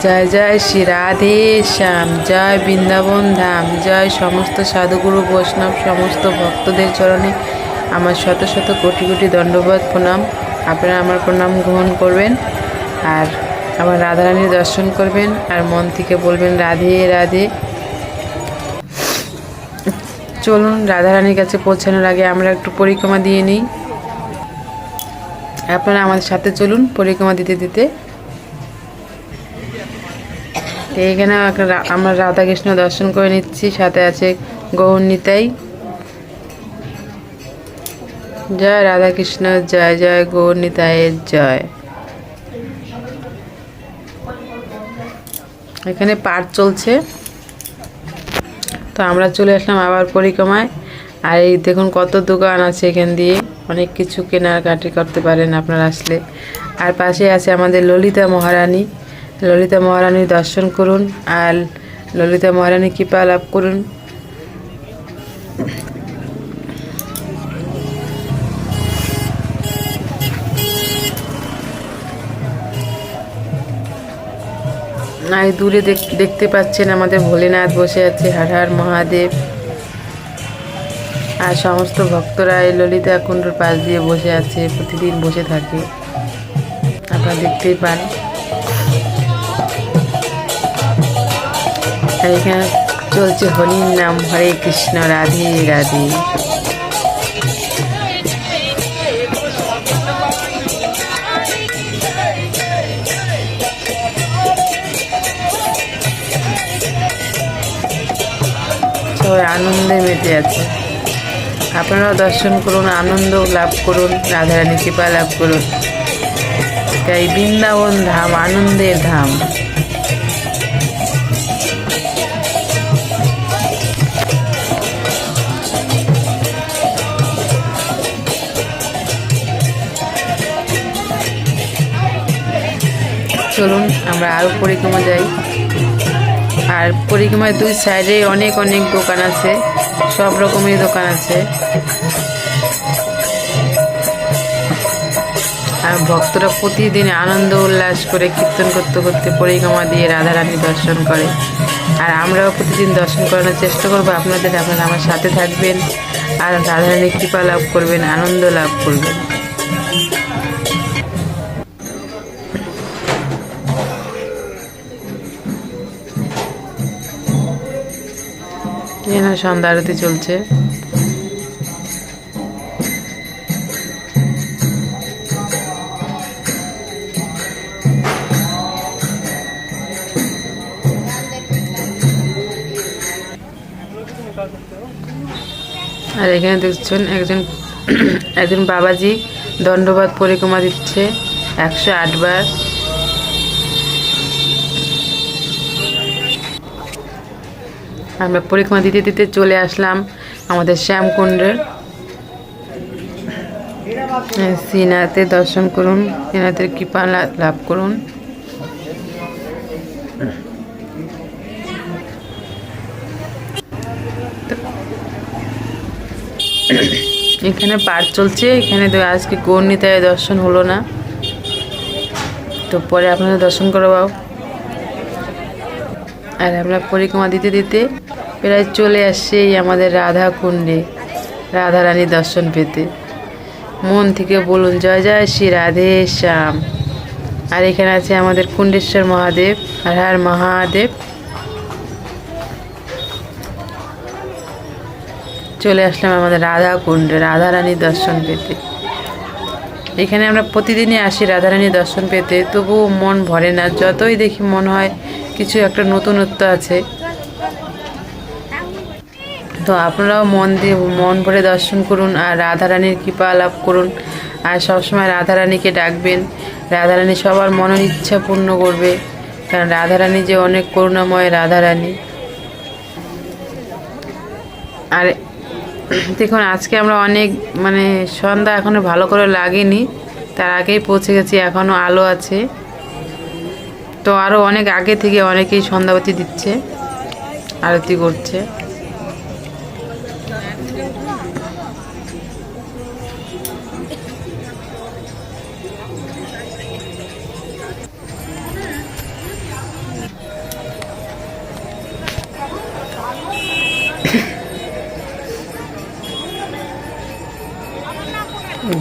জয় জয় শ্রী রাধে শ্যাম, জয় বৃন্দাবন ধাম, জয় সমস্ত সাধুগুরু বৈষ্ণব, সমস্ত ভক্তদের চরণে আমার শত শত কোটি কোটি দণ্ডবোধ প্রণাম। আপনারা আমার প্রণাম গ্রহণ করবেন আর আমার রাধারানীর দর্শন করবেন আর মন থেকে বলবেন, রাধে রাধে। চলুন রাধারানীর কাছে পৌঁছানোর আগে আমরা একটু পরিক্রমা দিয়ে নিই। আপনারা আমাদের সাথে চলুন পরিক্রমা দিতে দিতে। তো এখানে আমরা রাধাকৃষ্ণ দর্শন করে নিচ্ছি, সাথে আছে গৌর নিতাই জয় রাধাকৃষ্ণ, জয় জয় গৌর নিতাইয়ের জয়। এখানে পাঠ চলছে। তো আমরা চলে আসলাম আবার পরিক্রমায়। আর এই দেখুন কত দোকান আছে এখান দিয়ে। অনেক কিছু কেনাকাটি করতে পারেন আপনারা আসলে। আর পাশে আছে আমাদের ললিতা মহারানী। ললিতা মহারানীর দর্শন করুন আর ললিতা মহারানী কৃপা লাভ করুন। আর দূরে দেখ- দেখতে পাচ্ছেন আমাদের ভোলেনাথ বসে আছে, হার হার মহাদেব। আর সমস্ত ভক্তরা এই ললিতা কুণ্ডর পাশ দিয়ে বসে আছে, প্রতিদিন বসে থাকে। আপনারা দেখতেই পান। আর এখানে চলছে হরির নাম হরে কৃষ্ণ, রাধে রাধে। আনন্দে মেতে আছে। আপনারাও দর্শন করুন, আনন্দ লাভ করুন রাধারানী কৃপা লাভ করুন। তাই বৃন্দাবন ধাম, আনন্দের ধাম। চলুন, আমরা আরও পরিক্রমা যাই। আর পরিক্রমার দুই সাইডে অনেক অনেক দোকান আছে। সব রকমের দোকান আছে। আর ভক্তরা প্রতিদিন আনন্দ, উল্লাস করে কীর্তন করতে করতে পরিক্রমা দিয়ে রাধারানী দর্শন করে। আর আমরাও প্রতিদিন দর্শন করানোর চেষ্টা করব। আপনাদের আপনারা আমার সাথে থাকবেন। আর রাধারানী কৃপা লাভ করবেন, আনন্দ লাভ করবেন। এখানে সন্ধ্যা আরতি চলছে। আর এখানে দেখছেন একজন একজন বাবাজি দণ্ডবাদ পরিক্রমা দিচ্ছে। একশো আটবার আমরা পরিক্রমা দিতে দিতে চলে আসলাম আমাদের শ্যামকুণ্ডের। শ্রীনাথের দর্শন করুন শ্রীনাথের কৃপা লাভ করুন। এখানে পাঠ চলছে, এখানে আজকে গৌরনীতায় দর্শন হলো না। তো পরে আপনাদের দর্শন করবাও আর আমরা পরিক্রমা দিতে দিতে প্রায় চলে আসছে এই আমাদের রাধা কুণ্ডে রাধা রানী দর্শন পেতে। মন থেকে বলুন, জয় জয় শ্রী রাধে শ্যাম। আর এখানে আছে আমাদের কুণ্ডেশ্বর মহাদেব আর হার মহাদেব। চলে আসলাম আমাদের রাধা কুণ্ডে রাধা রানীর দর্শন পেতে। এখানে আমরা প্রতিদিনই আসি রাধারানীর দর্শন পেতে, তবুও মন ভরে না। যতই দেখি মন হয় কিছু একটা নতুনত্ব আছে। তো আপনারাও মন দিয়ে, মন ভরে দর্শন করুন আর রাধারানীর কৃপা লাভ করুন। আর সবসময় রাধারানীকে ডাকবেন। রাধারানী সবার মনের ইচ্ছা পূর্ণ করবে। কারণ রাধারানী যে অনেক করুণাময় রাধারানী। আর দেখুন, আজকে আমরা অনেক মানে সন্ধ্যা এখনও ভালো করে লাগেনি। তার আগেই পৌঁছে গেছি এখনও আলো আছে। তো আরও অনেক আগে থেকে অনেকেই সন্ধ্যাবতী দিচ্ছে, আরতি করছে।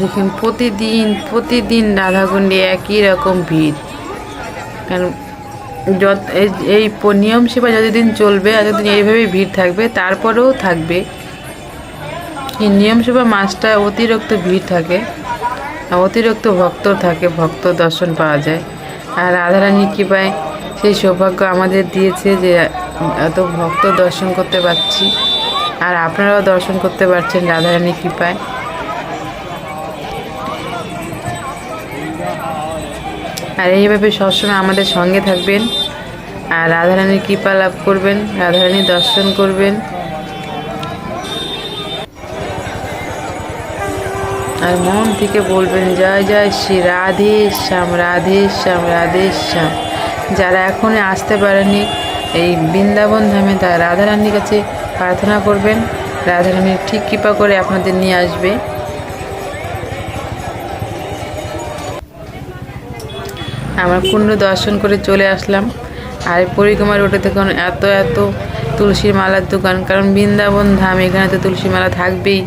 দেখুন প্রতিদিন প্রতিদিন রাধাকুণ্ডে একই রকম ভিড়। কারণ যত এই- নিয়ম সেবা যতদিন চলবে এতদিন এইভাবেই ভিড় থাকবে, তারপরেও থাকবে। এই নিয়ম সেবা মাসটা অতিরিক্ত ভিড় থাকে, অতিরিক্ত ভক্ত থাকে, ভক্ত দর্শন পাওয়া যায়। আর রাধারানী কৃপায় সেই সৌভাগ্য আমাদের দিয়েছে যে, এত ভক্ত দর্শন করতে পারছি। আর আপনারাও দর্শন করতে পারছেন রাধারানী কৃপায়। আর এইভাবে সবসময় আমাদের সঙ্গে থাকবেন। আর রাধারানীর কৃপা লাভ করবেন, রাধারানীর দর্শন করবেন। আর মন থেকে বলবেন, জয় জয় শ্রী রাধে শ্যাম রাধে শ্যাম রাধে শ্যাম যারা এখনই আসতে পারেনি এই বৃন্দাবন ধামে তারা রাধারানীর কাছে প্রার্থনা করবেন। রাধারানীর ঠিক কৃপা করে আপনাদের নিয়ে আসবে। আমরা কুণ্ড দর্শন করে চলে আসলাম। আর পরিক্রমা রোডে দেখুন এত এত তুলসীর মালার দোকান, কারণ বৃন্দাবন ধাম, এখানে তো তুলসী মালা থাকবেই।